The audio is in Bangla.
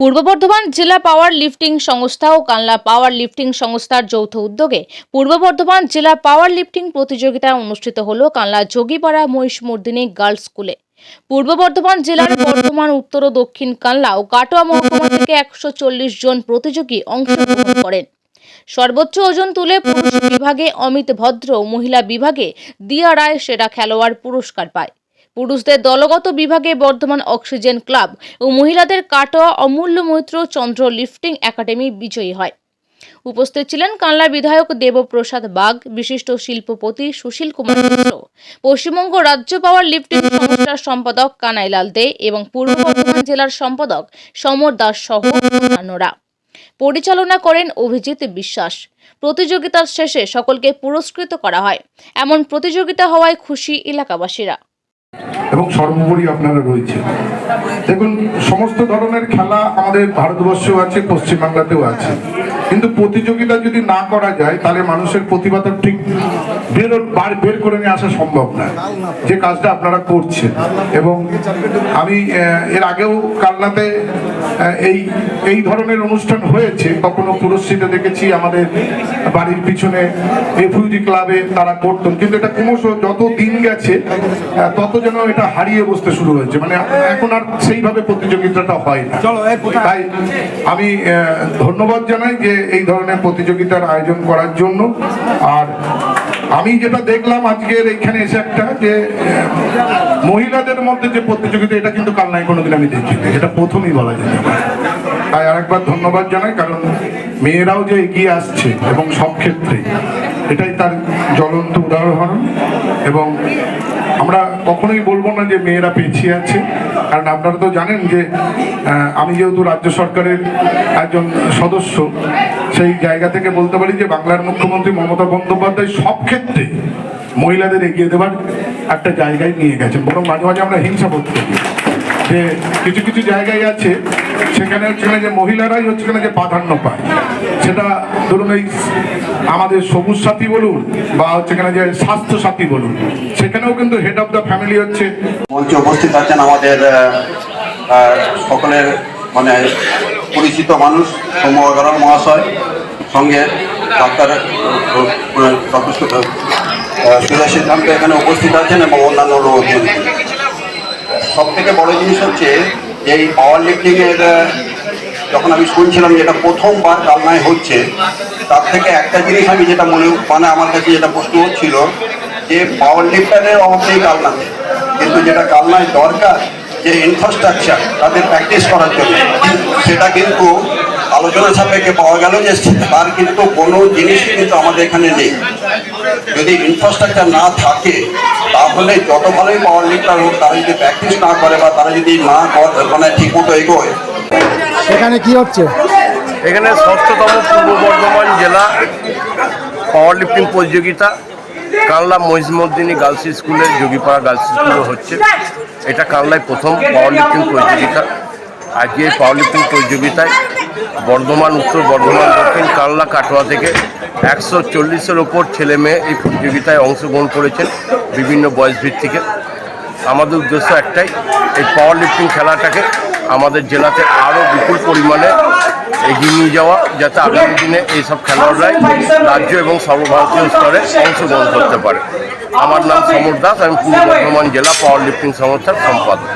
পূর্ব বর্ধমান জেলা পাওয়ার লিফটিং সংস্থা ও কানলা পাওয়ার লিফটিং সংস্থার যৌথ উদ্যোগে পূর্ব বর্ধমান জেলা পাওয়ার লিফটিং প্রতিযোগিতা অনুষ্ঠিত হল কানলা যোগীপাড়া মহিষমর্দিনী গার্লস স্কুলে। পূর্ব বর্ধমান জেলার বর্ধমান, উত্তর ও দক্ষিণ কানলা ও কাটোয়া মহকুমা থেকে একশো চল্লিশ জন প্রতিযোগী অংশগ্রহণ করেন। সর্বোচ্চ ওজন তুলে পুরুষ বিভাগে অমিত ভদ্র মহিলা বিভাগে দিয়া রায় সেরা খেলোয়াড় পুরস্কার পায়। পুরুষদের দলগত বিভাগে বর্ধমান অক্সিজেন ক্লাব ও মহিলাদের কাটোয়া অমূল্য মৈত্র চন্দ্র লিফটিং একাডেমি বিজয়ী হয়। উপস্থিত ছিলেন কানলা বিধায়ক দেবপ্রসাদ বাগ, বিশিষ্ট শিল্পপতি সুশীল কুমার মিশ্র পশ্চিমবঙ্গ রাজ্য পাওয়ার লিফটিং সংস্থার সম্পাদক কানাইলাল দে এবং পূর্ব বর্ধমান জেলার সম্পাদক সমর দাস সহ অন্যান্যরা। পরিচালনা করেন অভিজিৎ বিশ্বাস। প্রতিযোগিতার শেষে সকলকে পুরস্কৃত করা হয়। এমন প্রতিযোগিতা হওয়ায় খুশি এলাকাবাসীরা। এবং সর্বোপরি আপনারা রয়েছে দেখুন, সমস্ত ধরনের খেলা আমাদের ভারতবর্ষেও আছে, পশ্চিমবাংলাতেও আছে। কিন্তু প্রতিযোগিতা যদি না করা যায়, তাহলে মানুষের প্রতিভাটা ঠিক বের বার বের করে নিয়ে আসা সম্ভব না। যে কাজটা আপনারা করছেন। এবং আমি এর আগেও কালনাতে এই এই ধরনের অনুষ্ঠান হয়েছে। কখনো পুরস্কৃত দেখেছি আমাদের বাড়ির পিছনে রেফিউজি ক্লাবে তারা করতেন। কিন্তু এটা ক্রমশ যত দিন গেছে তত যেন এটা হারিয়ে বসতে শুরু হয়েছে। মানে এখন আর সেইভাবে প্রতিযোগিতাটা হয় না। তাই আমি ধন্যবাদ জানাই যে এই ধরনের প্রতিযোগিতার আয়োজন করার জন্য। আর আমি যেটা দেখলাম আজকের এখানে এসে একটা যে মহিলাদের মধ্যে যে প্রতিযোগিতা, এটা কিন্তু কালনায় কোনোদিন আমি দেখিনি। এটা প্রথমই বলা পারে তাই আরেকবার ধন্যবাদ জানাই, কারণ মেয়েরাও যে এগিয়ে আসছে, এবং সব ক্ষেত্রে এটাই তার জ্বলন্ত উদাহরণ। এবং আমরা কখনোই বলব না যে মেয়েরা পিছিয়ে আছে। কারণ আপনারা তো জানেন যে আমি যেহেতু রাজ্য সরকারের একজন সদস্য, সেই জায়গা থেকে বলতে পারি যে বাংলার মুখ্যমন্ত্রী মমতা বন্দ্যোপাধ্যায় সব ক্ষেত্রে মহিলাদের এগিয়ে দেওয়ার একটা জায়গায় নিয়ে গেছেন। বরং মাঝে মাঝে আমরা হিংসা করতে করি যে কিছু কিছু জায়গায় আছে সেখানে হচ্ছে না যে মহিলারাই হচ্ছে যে প্রাধান্য পায়, সেটা ধরুন এই আমাদের সবুজ সাথী বলুন বা হচ্ছে কিনা যে স্বাস্থ্য সাথী বলুন, সেখানেও কিন্তু হেড অফ দ্য ফ্যামিলি হচ্ছে। মঞ্চে উপস্থিত আছেন আমাদের সকলের মানে পরিচিত মানুষ আগরওয়াল মহাশয়, সঙ্গে ডাক্তার সুরেশ সিদ্ধান্ত এখানে উপস্থিত আছেন এবং অন্যান্য সব থেকে বড় জিনিস হচ্ছে এই পাওয়ার লিফটিংয়ের যখন আমি শুনছিলাম যে এটা প্রথমবার কালনায় হচ্ছে, তার থেকে একটা জিনিস আমি যেটা মনে মানে আমার কাছে যেটা প্রশ্ন হচ্ছিল যে পাওয়ার লিফটারের অভাব নেই কালনাতে কিন্তু যেটা কালনায় দরকার, যে ইনফ্রাস্ট্রাকচার তাদের প্র্যাকটিস করার জন্য। সেটা কিন্তু আলোচনা সাপেক্ষে পাওয়া গেল যে তার কিন্তু কোনো জিনিসই কিন্তু আমাদের এখানে নেই। যদি ইনফ্রাস্ট্রাকচার না থাকে তাহলে যত ভালোই পাওয়ার লিফটার হোক তারা যদি প্র্যাকটিস না করে বা তারা যদি না করে মানে ঠিক মতো এগোয়। সেখানে কি হচ্ছে? এখানে ষষ্ঠতম পূর্ব বর্ধমান জেলা পাওয়ার লিফটিং প্রতিযোগিতা কানলা মহিষমদ্দিনী গার্লস স্কুলের যোগীপাড়া গার্লস স্কুলে হচ্ছে। এটা কানলায় প্রথম পাওয়ার লিফটিং প্রতিযোগিতা। আজকে এই পাওয়ার লিফটিং প্রতিযোগিতায় বর্ধমান, উত্তর বর্ধমান, দক্ষিণ কালনা, কাটোয়া থেকে একশো চল্লিশের ওপর ছেলে মেয়ে এই প্রতিযোগিতায় অংশগ্রহণ করেছেন বিভিন্ন বয়স ভিত্তিকে আমাদের উদ্দেশ্য একটাই, এই পাওয়ার লিফটিং খেলাটাকে আমাদের জেলাতে আরও বিপুল পরিমাণে এগিয়ে নিয়ে যাওয়া, যাতে আগামী দিনে এইসব খেলোয়াড়রাই রাজ্য এবং সর্বভারতীয় স্তরে অংশগ্রহণ করতে পারে। আমার নাম সমর দাস, আমি পূর্ব বর্ধমান জেলা পাওয়ার লিফটিং সংস্থার সম্পাদক।